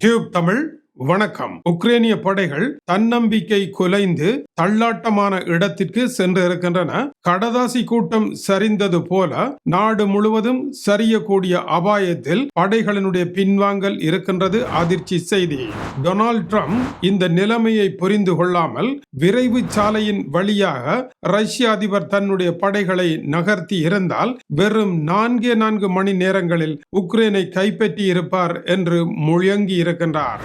Tube Tamil வணக்கம். உக்ரைனிய படைகள் தன்னம்பிக்கை குலைந்து தள்ளாட்டமான இடத்திற்கு சென்று இருக்கின்றன கடதாசி கூட்டம் சரிந்தது போல நாடு முழுவதும் சரியக்கூடிய அபாயத்தில் படைகளினுடைய பின்வாங்கல் இருக்கின்றது அதிர்ச்சி செய்தி. டொனால்ட் ட்ரம்ப் இந்த நிலைமையை புரிந்து கொள்ளாமல் விரைவு சாலையின் வழியாக ரஷ்ய அதிபர் தன்னுடைய படைகளை நகர்த்தி இருந்தால் வெறும் நான்கே நான்கு மணி நேரங்களில் உக்ரைனை கைப்பற்றி இருப்பார் என்று முழங்கி இருக்கின்றார்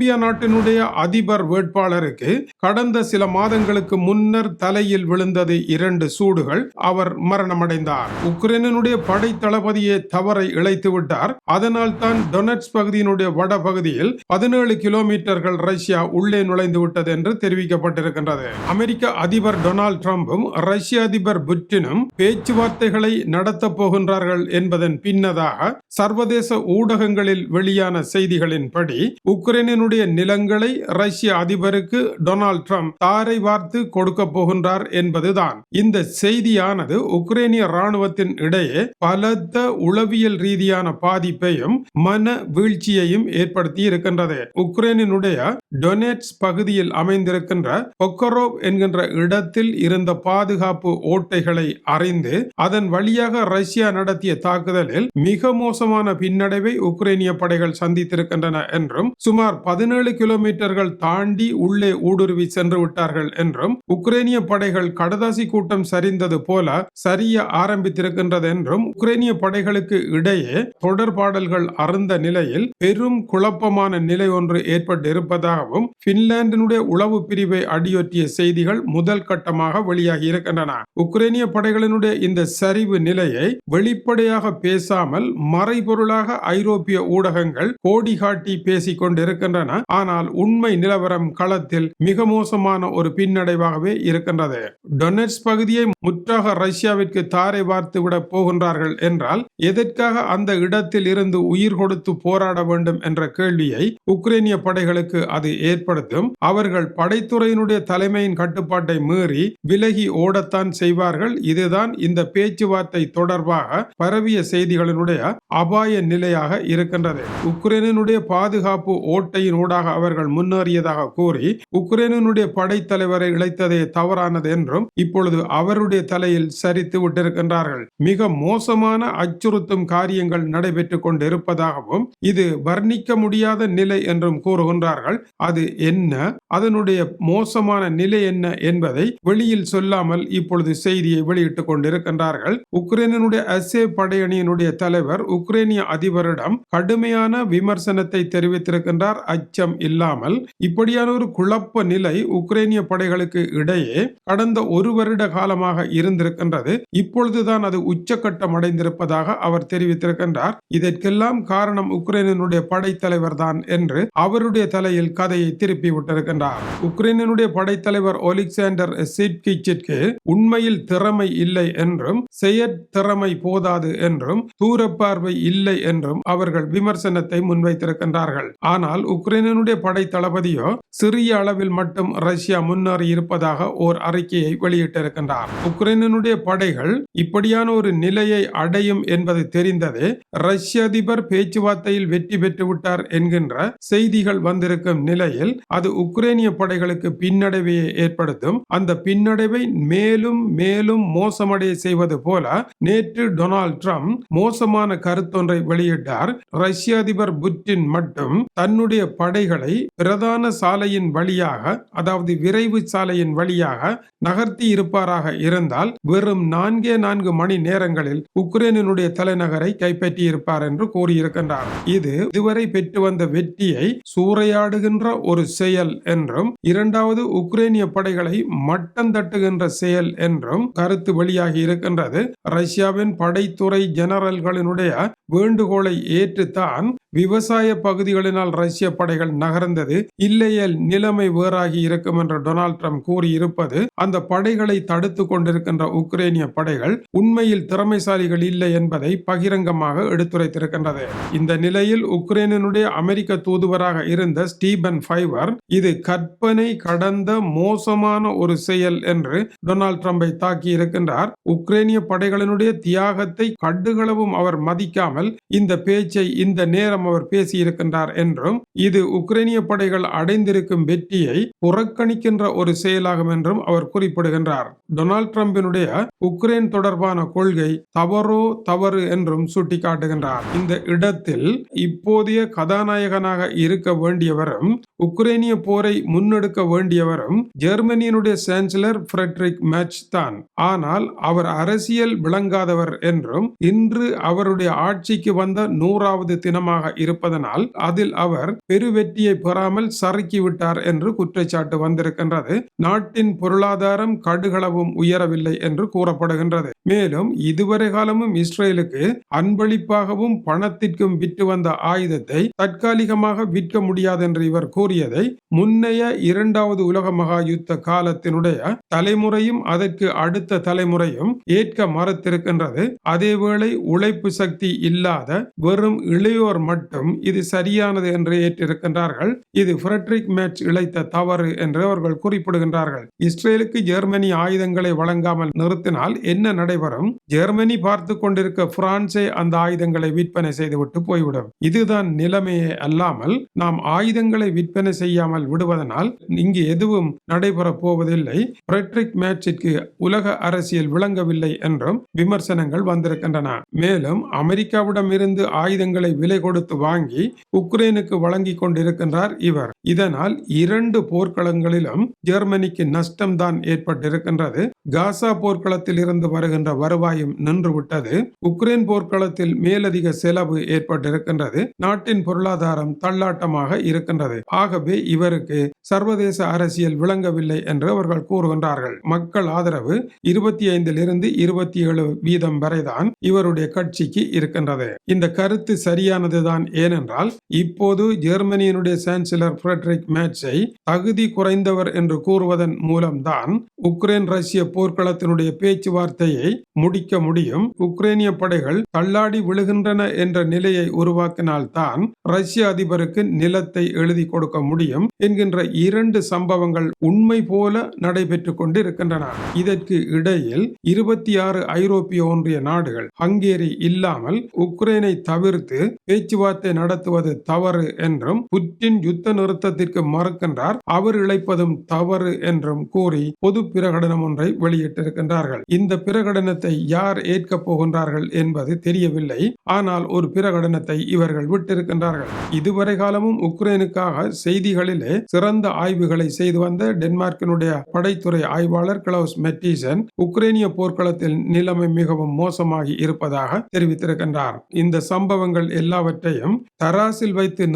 கொலம்பியா நாட்டினுடைய அதிபர் வேட்பாளருக்கு கடந்த சில மாதங்களுக்கு முன்னர் தலையில் விழுந்தது இரண்டு சூடுகள். அவர் மரணமடைந்தார். உக்ரைனுடைய படை தளபதியை தவறை இழைத்து விட்டார். அதனால் தான் டொனட்ஸ் பகுதியினுடைய வட பகுதியில் பதினேழு கிலோமீட்டர்கள் ரஷ்யா உள்ளே நுழைந்து விட்டது என்று தெரிவிக்கப்பட்டிருக்கின்றது. அமெரிக்க அதிபர் டொனால்ட் டிரம்பும் ரஷ்ய அதிபர் புட்டினும் பேச்சுவார்த்தைகளை நடத்தப் போகின்றார்கள் என்பதன் பின்னதாக சர்வதேச ஊடகங்களில் வெளியான செய்திகளின்படி உக்ரைனினுடைய நிலங்களை ரஷ்ய அதிபருக்கு டொனால்ட் ட்ரம்ப் தாரை வார்த்து கொடுக்க போகின்றார் என்பதுதான். இந்த செய்தியானது உக்ரைனிய ராணுவத்தின் இடையே பலத்த உளவியல் ரீதியான பாதிப்பையும் மன வீழ்ச்சியையும் ஏற்படுத்தி இருக்கின்றது. உக்ரைனினுடைய டொனேட்ஸ் பகுதியில் அமைந்திருக்கின்ற பொக்கரோவ் என்கின்ற இடத்தில் இருந்த பாதுகாப்பு ஓட்டைகளை அறிந்து அதன் வழியாக ரஷ்யா நடத்திய தாக்குதலில் மிக மோசமான பின்னடைவை உக்ரைனிய படைகள் சந்தித்திருக்கின்றன என்றும் சுமார் பதினேழு கிலோமீட்டர்கள் தாண்டி உள்ளே ஊடுருவி சென்று விட்டார்கள் என்றும் உக்ரைனிய படைகள் கடதாசி கூட்டம் சரிந்தது போல சரிய ஆரம்பித்திருக்கின்றது என்றும் உக்ரைனிய படைகளுக்கு இடையே தொடர்பாடல்கள் அருந்த நிலையில் பெரும் குழப்பமான நிலை ஒன்று ஏற்பட்டு இருப்பதாகவும் பின்லாந்தினுடைய உளவு பிரிவை அடியொற்றிய செய்திகள் முதல் கட்டமாக வெளியாகி இருக்கின்றன. உக்ரைனிய படைகளினுடைய இந்த சரிவு நிலையை வெளிப்படையாக பேசாமல் மறைபொருளாக ஐரோப்பிய ஊடகங்கள் கோடி காட்டி பேசிக் கொண்டிருக்கின்றன ஆனால் உண்மை நிலவரம் களத்தில் மிக மோசமான ஒரு பின்னடைவாகவே இருக்கின்றது. டொனட்ஸ் பகுதியை முற்றாக ரஷ்யாவிற்கு தாரை பார்த்து விட போகின்றார்கள் என்றால் எதற்காக அந்த இடத்தில் இருந்து உயிர் கொடுத்து போராட வேண்டும் என்ற கேள்வியை உக்ரைனிய படைகளுக்கு அது ஏற்படுத்தும். அவர்கள் படைத்துறையினுடைய தலைமையின் கட்டுப்பாட்டை மீறி விலகி ஓடத்தான் செய்வார்கள். இதுதான் இந்த பேச்சுவார்த்தை தொடர்பாக பரவிய செய்திகளினுடைய அபாய நிலையாக இருக்கின்றது. உக்ரைனினுடைய பாதுகாப்பு ஓட்டையின் ஊடாக அவர்கள் முன்னேறியதாக கூறி உக்ரைனுடைய படைத்தலைவரை இழைத்ததே தவறானது என்றும் இப்பொழுது அவருடைய தலையில் சரித்து விட்டிருக்கின்றார்கள். மிக மோசமான அச்சுறுத்தும் காரியங்கள் நடைபெற்றுக் கொண்டிருப்பதாகவும் இது வர்ணிக்க முடியாத நிலை என்றும் கூறுகின்றார்கள். அது என்ன? அதனுடைய மோசமான நிலை என்ன என்பதை வெளியில் சொல்லாமல் இப்பொழுது செய்தியை வெளியிட்டுக் கொண்டிருக்கின்றார்கள். உக்ரைனுடைய அசே படையணியினுடைய தலைவர் உக்ரைனிய அதிபரிடம் கடுமையான விமர்சனத்தை தெரிவித்திருக்கின்றார். அச்சம் இல்லாமல் இப்படியான ஒரு குழப்ப நிலை உக்ரைனிய படைகளுக்கு இடையே கடந்த ஒரு வருட காலமாக இருந்திருக்கின்றது. இப்பொழுதுதான் அது உச்சக்கட்டம் அடைந்திருப்பதாக அவர் தெரிவித்திருக்கின்றார். இதற்கெல்லாம் காரணம் உக்ரைனினுடைய படைத்தலைவர் தான் என்று அவருடைய தலையில் கதையை திருப்பி விட்டிருக்கின்றார். உக்ரைனினுடைய படைத்தலைவர் ஒலிக்சாண்டர் சிட்கிச்சிற்கு உண்மையில் திறமை இல்லை என்றும் செயற்திறமை போதாது என்றும் தூரப்பார்வை இல்லை என்றும் அவர்கள் விமர்சனத்தை முன்வைத்திருக்கின்றார்கள். ஆனால் உக்ரைன் உக்ரைனுடைய படை தளபதியோ சிறிய அளவில் மட்டும் ரஷ்யா முன்னேறி இருப்பதாக ஓர் அறிக்கையை வெளியிட்டிருக்கின்றார். உக்ரைனுடைய படைகள் இப்படியான ஒரு நிலையை அடையும் என்பது தெரிந்ததே ரஷ்ய அதிபர் பேச்சுவார்த்தையில் வெற்றி பெற்று விட்டார் என்கின்ற செய்திகள் வந்திருக்கும் நிலையில் அது உக்ரைனிய படைகளுக்கு பின்னடைவையை ஏற்படுத்தும். அந்த பின்னடைவை மேலும் மேலும் மோசமடைய செய்வது போல நேற்று டொனால்ட் ட்ரம்ப் மோசமான கருத்தொன்றை வெளியிட்டார். ரஷ்ய அதிபர் புட்டின் மட்டும் தன்னுடைய படைகளை பிரதான சாலையின் வழியாக அதாவது விரைவு சாலையின் வழியாக நகர்த்தி இருப்பாராக இருந்தால் வெறும் நான்கே நான்கு மணி நேரங்களில் உக்ரைனினுடைய தலைநகரை கைப்பற்றி இருப்பார் என்று கூறியிருக்கின்றார். இது இதுவரை பெற்று வந்த வெற்றியை சூறையாடுகின்ற ஒரு செயல் என்றும் இரண்டாவது உக்ரைனிய படைகளை மட்டம் தட்டுகின்ற செயல் என்றும் கருத்து வெளியாகி இருக்கின்றது. ரஷ்யாவின் படைத்துறை ஜெனரல்களினுடைய வேண்டுகோளை ஏற்றுத்தான் விவசாய பகுதிகளினால் ரஷ்ய படைகள் நகர்ந்தது. இல்லையேல் நிலைமை வேறாகி இருக்கும் என்று டொனால்ட் ட்ரம்ப் கூறியிருப்பது அந்த படைகளை தடுத்து கொண்டிருக்கின்ற உக்ரைனிய படைகள் உண்மையில் திறமைசாலிகள் இல்லை என்பதை பகிரங்கமாக எடுத்துரைத்திருக்கின்றது. இந்த நிலையில் உக்ரைனுடைய அமெரிக்க தூதுவராக இருந்த ஸ்டீபன் ஃபைவர் இது கற்பனை கடந்த மோசமான ஒரு செயல் என்று டொனால்ட் ட்ரம்பை தாக்கி இருக்கின்றார் உக்ரைனிய படைகளினுடைய தியாகத்தை கடுகளவும் அவர் மதிக்காமல் இந்த பேச்சை இந்த நேரம் அவர் பேசியிருக்கின்றார் என்றும் இது மீது உக்ரைனிய படைகள் அடைந்திருக்கும் வெற்றியை புறக்கணிக்கின்ற ஒரு செயலாகும் என்றும் அவர் குறிப்பிடுகின்றார். டொனால்ட் டிரம்பினுடைய உக்ரைன் தொடர்பான கொள்கை தவறோ தவறு என்றும் சுட்டிக்காட்டுகின்றார். இந்த இடத்தில் இப்போதைய கதாநாயகனாக இருக்க வேண்டியவரும் உக்ரைனிய போரை முன்னெடுக்க வேண்டியவரும் ஜெர்மனியினுடைய சான்சலர் ஃபிரெட்ரிக் மேட்ச் தான். ஆனால் அவர் அரசியல் விளங்காதவர் என்றும் இன்று அவருடைய ஆட்சிக்கு வந்த நூறாவது தினமாக இருப்பதனால் அதில் அவர் பெருவெற்றியை பெறாமல் சறுக்கிவிட்டார் என்று குற்றச்சாட்டு வந்திருக்கின்றது. நாட்டின் பொருளாதாரம் கடுகளவும் உயரவில்லை என்று கூறப்படுகின்றது. மேலும் இதுவரை காலமும் இஸ்ரேலுக்கு அன்பளிப்பாகவும் பணத்திற்கும் விற்று வந்த ஆயுதத்தை தற்காலிகமாக விற்க முடியாது என்று இவர் கூறியதை முன்னைய இரண்டாவது உலக மகா யுத்த காலத்தினுடைய தலைமுறையும் அதற்கு அடுத்த தலைமுறையும் ஏற்க மறுத்திருக்கின்றது. அதேவேளை உழைப்பு சக்தி இல்லாத வெறும் இளையோர் மட்டும் இது சரியானது என்று ஏற்றிருக்கின்றார்கள் இது ஃபிரெட்ரிக் மேட்ச் இழைத்த தவறு என்று அவர்கள் குறிப்பிடுகின்றார்கள். இஸ்ரேலுக்கு ஜெர்மனி ஆயுதங்களை வழங்காமல் நிறுத்தினால் என்ன நடைபெறும்? ஜெர்மனி பார்த்து கொண்டிருக்க பிரான்சே அந்த ஆயுதங்களை விற்பனை செய்துவிட்டு போய்விடும். இதுதான் நிலைமையே அல்லாமல் நாம் ஆயுதங்களை விற்பனை செய்யாமல் விடுவதனால் இங்கு எதுவும் நடைபெறப் போவதில்லை. பிரெட்ரிக் மேட்சிற்கு உலக அரசியல் விளங்கவில்லை என்றும் விமர்சனங்கள் வந்திருக்கின்றன. மேலும் அமெரிக்காவிடம் இருந்து ஆயுதங்களை விலை கொடுத்து வாங்கி உக்ரைனுக்கு வழங்கி கொண்டிருக்கின்றார் இவர். இதனால் இரண்டு போர்க்களங்களிலும் ஜெர்மனிக்கு நஷ்டம்தான் ஏற்பட்டிருக்கின்றது. காசா போர்க்களத்தில் இருந்து வருகின்ற வருவாயும் நின்றுவிட்டது. உக்ரைன் போர்க்களத்தில் மேலதிக செலவு ஏற்பட்டிருக்கின்றது. நாட்டின் பொருளாதாரம் தள்ளாட்டமாக இருக்கின்றது. ஆகவே இவருக்கு சர்வதேச அரசியல் விளங்கவில்லை என்று அவர்கள் கூறுகின்றார்கள். மக்கள் ஆதரவு இருபத்தி ஐந்தில் இருந்து இருபத்தி ஏழு வீதம் வரைதான் இவருடைய கட்சிக்கு இருக்கின்றது. இந்த கருத்து சரியானதுதான் ஏனென்றால் இப்போது ஜெர்மனியினுடைய சான்சலர் ஃப்ரெட்ரிக் மேட்சை தகுதி குறைந்தவர் என்று கூறுவதன் மூலம்தான் உக்ரைன் ரஷ்ய போர்க்களத்தினுடைய பேச்சுவார்த்தையை முடிக்க முடியும். உக்ரைனிய படைகள் தள்ளாடி விழுகின்றன என்ற நிலையை உருவாக்கினால்தான் ரஷ்ய அதிபருக்கு நிலத்தை எழுதி கொடுக்க முடியும் என்கின்ற இரண்டு சம்பவங்கள் உண்மை போல நடைபெற்று கொண்டிருக்கின்றன. இதற்கு இடையில் இருபத்தி ஆறு ஐரோப்பிய ஒன்றிய நாடுகள் ஹங்கேரி இல்லாமல் உக்ரைனை தவிர்த்து பேச்சுவார்த்தை நடத்துவது தவறு என்றும் புட்டின் யுத்த நிறுத்தத்திற்கு மறுக்கின்றார். அவர் இழைப்பதும் தவறு என்றும் கூறி பொது பிரகடனம் ஒன்றை வெளியிட்டிருக்கின்றார்கள். இந்த பிரகடனத்தை யார் ஏற்கப் போகின்றார்கள் என்பது தெரியவில்லை. ஆனால் ஒரு பிரகடனத்தை இவர்கள் விட்டிருக்கின்றார்கள். இதுவரை காலமும் உக்ரைனுக்காக செய்திகளிலே சிறந்த ஆய்வுகளை செய்து வந்த டென்மார்க்கினுடைய படைத்துறை ஆய்வாளர் கிளவுஸ் மெட்டீசன் உக்ரைனிய போர்க்களத்தில் நிலைமை மிகவும் மோசமாகி இருப்பதாக தெரிவித்திருக்கின்றார். இந்த சம்பவங்கள் எல்லாவற்றையும் தராசில் வைத்து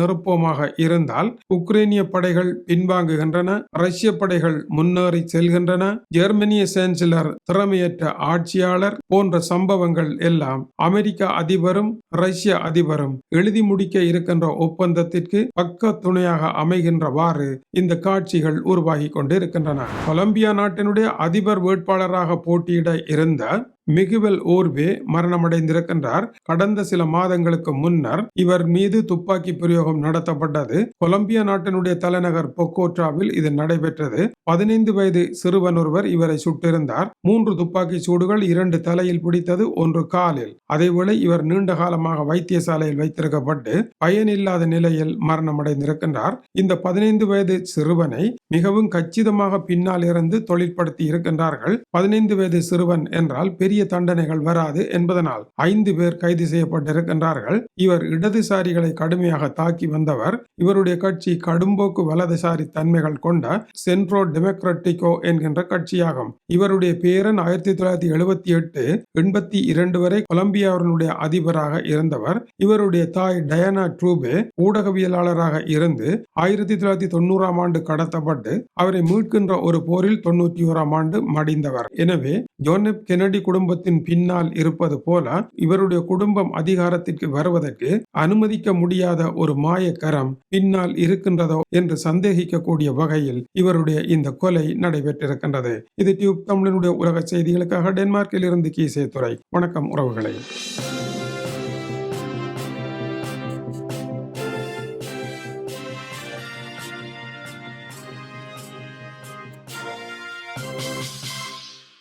அதிகமாக இருந்தால் உக்ரைனிய படைகள் பின்வாங்குகின்றன ரஷ்ய படைகள் முன்னேறி செல்கின்றன ஜெர்மனிய சான்சலர் திறமையற்ற ஆட்சியாளர் போன்ற சம்பவங்கள் எல்லாம் அமெரிக்க அதிபரும் ரஷ்ய அதிபரும் எழுதி முடிக்க இருக்கின்ற ஒப்பந்தத்திற்கு பக்க துணையாக அமைகின்றவாறு இந்த காட்சிகள் உருவாகி கொண்டிருக்கின்றன. கொலம்பியா நாட்டினுடைய அதிபர் வேட்பாளராக போட்டியிட இருந்த மிகுவல் ஓர்வே மரணமடைந்திருக்கின்றார். கடந்த சில மாதங்களுக்கு முன்னர் இவர் மீது துப்பாக்கி பிரயோகம் நடத்தப்பட்டது. கொலம்பியா நாட்டினுடைய தலைநகர் பொக்கோட்ராவில் இது நடைபெற்றது. பதினைந்து வயது சிறுவன் ஒருவர் இவரை சுட்டிருந்தார். மூன்று துப்பாக்கி சூடுகள் இரண்டு தலையில் பிடித்தது ஒன்று காலில். அதேவேளை இவர் நீண்ட காலமாக வைத்தியசாலையில் வைத்திருக்கப்பட்டு பயனில்லாத நிலையில் மரணமடைந்திருக்கின்றார். இந்த பதினைந்து வயது சிறுவனை மிகவும் கச்சிதமாக பின்னால் இருந்து தொழிற்படுத்தி இருக்கின்றார்கள். பதினைந்து வயது சிறுவன் என்றால் பெரிய பெரிய தண்டனைகள் வராது என்பதனால் ஐந்து பேர் கைது செய்யப்பட்டிருக்கின்றார்கள். இவர் இடதுசாரிகளை கடுமையாக தாக்கி வந்தவர். இவருடைய கட்சி கடும்போக்கு வலதுசாரி தன்மைகள் கொண்ட சென்ட்ரோ டெமோக்ராட்டிகோ என்கின்ற கட்சியாகும். இவருடைய பேரன் ஆயிரத்தி தொள்ளாயிரத்தி எழுபத்தி எட்டு எண்பத்தி இரண்டு வரை கொலம்பியாவினுடைய அதிபராக இருந்தவர். இவருடைய தாய் டயானா ட்ரூபே ஊடகவியலாளராக இருந்து ஆயிரத்தி தொள்ளாயிரத்தி தொண்ணூறாம் ஆண்டு கடத்தப்பட்டு அவரை மீட்கின்ற ஒரு போரில் தொண்ணூற்றி ஓராம் ஆண்டு மடிந்தவர். எனவே ஜோனப் கெனடி குடும்ப குடும்பத்தின் பின்னால் இருப்பது போல இவருடைய குடும்பம் அதிகாரத்திற்கு வருவதற்கு அனுமதிக்க முடியாத ஒரு மாயக்கரம் பின்னால் இருக்கின்றதோ என்று சந்தேகிக்கக்கூடிய வகையில் இவருடைய இந்த கொலை நடைபெற்றிருக்கின்றது. இது டியூப் தமிழனுடைய உலக செய்திகளுக்காக டென்மார்க்கில் இருந்து கீசே துறை வணக்கம் உறவுகளை.